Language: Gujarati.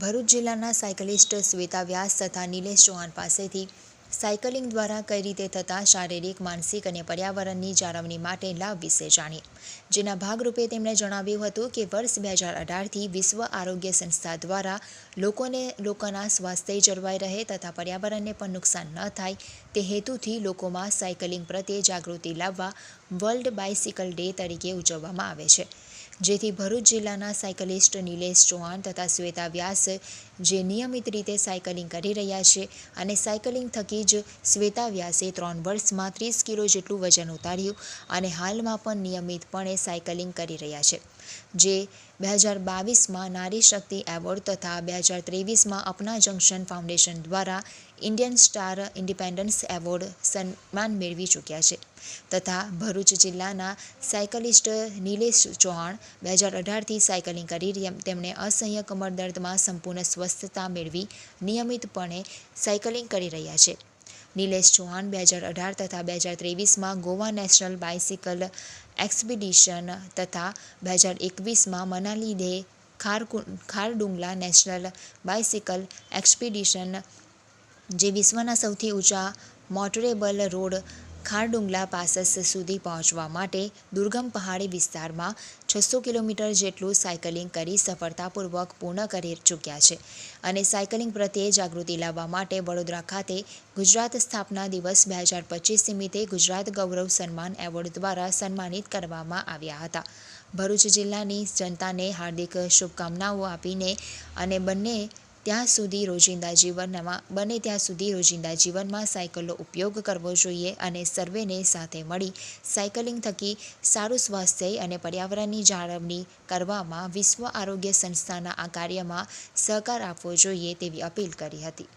ભરૂચ જિલ્લાના સાયકલિસ્ટ શ્વેતા વ્યાસ તથા નિલેશ ચૌહાણ પાસેથી સાયકલિંગ દ્વારા કઈ રીતે થતા શારીરિક, માનસિક અને પર્યાવરણની જાળવણી માટે લાભ વિશે જાણી. જેના ભાગરૂપે તેમણે જણાવ્યું હતું કે વર્ષ બે હજાર અઢારથી વિશ્વ આરોગ્ય સંસ્થા દ્વારા લોકોને લોકોના સ્વાસ્થ્ય જળવાઈ રહે તથા પર્યાવરણને પણ નુકસાન ન થાય તે હેતુથી લોકોમાં સાયકલિંગ પ્રત્યે જાગૃતિ લાવવા વર્લ્ડ બાઇસિકલ ડે તરીકે ઉજવવામાં આવે છે. જેથી ભરૂચ જિલ્લાના સાયકલિસ્ટ નિલેશ ચૌહાણ તથા શ્વેતા વ્યાસ જે નિયમિત રીતે સાયકલિંગ કરી રહ્યા છે અને સાયકલિંગ થકી જ શ્વેતા વ્યાસે ત્રણ વર્ષમાં ત્રીસ કિલો જેટલું વજન ઉતાર્યું અને હાલમાં પણ નિયમિતપણે સાયકલિંગ કરી રહ્યા છે. જે બે હજાર બાવીસમાં નારી શક્તિ એવોર્ડ તથા બે હજાર ત્રેવીસમાં અપના જંકશન ફાઉન્ડેશન દ્વારા ઇન્ડિયન સ્ટાર ઇન્ડિપેન્ડન્સ એવોર્ડ સન્માન મેળવી ચૂક્યા છે. તથા ભરૂચ જિલ્લાના સાયકલિસ્ટ નિલેશ ચૌહાણ બે હજાર અઢારથી સાયકલિંગ કરી તેમણે અસહ્ય કમર દર્દમાં સંપૂર્ણ સ્વસ્થતા મેળવી નિયમિતપણે સાયકલિંગ કરી રહ્યા છે. નિલેશ ચૌહાણ બે હજાર અઢાર તથા બે હજાર ત્રેવીસમાં ગોવા નેશનલ બાઇસિકલ એક્સપિડિશન તથા બે હજાર એકવીસમાં મનાલી દે ખારડુંગલા નેશનલ બાઇસિકલ એક્સપિડિશન, જે વિશ્વના સૌથી ઊંચા મોટરેબલ રોડ ખારડુંગલા પાસસ સુધી પહોંચવા માટે દુર્ગમ પહાડી વિસ્તારમાં છસો કિલોમીટર જેટલું સાયકલિંગ કરી સફળતાપૂર્વક પૂર્ણ કરી ચૂક્યા છે અને સાયકલિંગ પ્રત્યે જાગૃતિ લાવવા માટે વડોદરા ખાતે ગુજરાત સ્થાપના દિવસ બે હજાર પચીસ નિમિત્તે ગુજરાત ગૌરવ સન્માન એવોર્ડ દ્વારા સન્માનિત કરવામાં આવ્યા હતા. ભરૂચ જિલ્લાની જનતાને હાર્દિક શુભકામનાઓ આપીને અને બંને ત્યાં સુધી રોજિંદા જીવનમાં, બને ત્યાં સુધી રોજિંદા જીવનમાં સાયકલનો ઉપયોગ કરવો જોઈએ અને સર્વેને સાથે મળી સાયકલિંગ થકી સારું સ્વાસ્થ્ય અને પર્યાવરણની જાળવણી કરવામાં વિશ્વ આરોગ્ય સંસ્થાના આ કાર્યમાં સહકાર આપવો જોઈએ તેવી અપીલ કરી હતી.